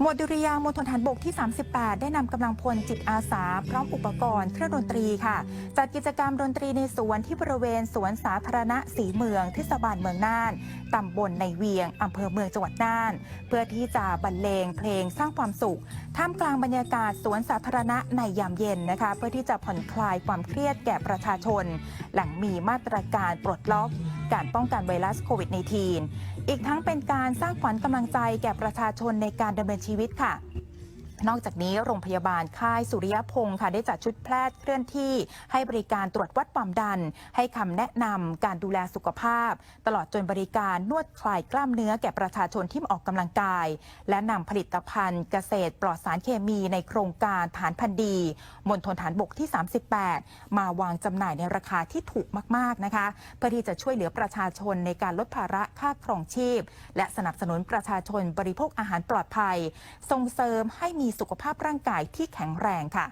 หมวดดุริยางมณฑลฐานบกที่ 38 ได้นำกำลังพลจิตอาสา พร้อมอุปกรณ์เครื่องดนตรีค่ะ จัดกิจกรรมดนตรีในสวนที่บริเวณสวนสาธารณะสีเมืองเทศบาลเมืองน่านตำบลในเวียงอำเภอเมืองจังหวัดน่าน เพื่อที่จะบรรเลงเพลงสร้างความสุข ท่ามกลางบรรยากาศสวนสาธารณะในยามเย็นนะคะ เพื่อที่จะผ่อนคลายความเครียดแก่ประชาชน หลังมีมาตรการปลดล็อก การป้องกันไวรัสโควิด -19 อีกทั้งเป็นการสร้างขวัญกำลังใจแก่ประชาชนในการดำเนินชีวิตค่ะ นอกจากนี้โรงพยาบาลค่ายสุริยพงศ์ค่ะได้จัดชุดแพทย์เคลื่อนที่ ให้บริการตรวจวัดความดัน ให้คำแนะนำการดูแลสุขภาพ ตลอดจนบริการนวดคลายกล้ามเนื้อแก่ประชาชนที่ออกกำลังกาย และนำผลิตภัณฑ์เกษตรปลอดสารเคมีในโครงการฐานพันธุ์ดีมณฑลฐานบกที่ 38 มาวางจำหน่ายในราคาที่ถูกมาก ๆ นะคะเพื่อที่จะช่วยเหลือประชาชนในการลดภาระค่าครองชีพ และสนับสนุนประชาชนบริโภคอาหารปลอดภัย ส่งเสริมให้มีสุขภาพร่างกายที่แข็งแรงค่ะ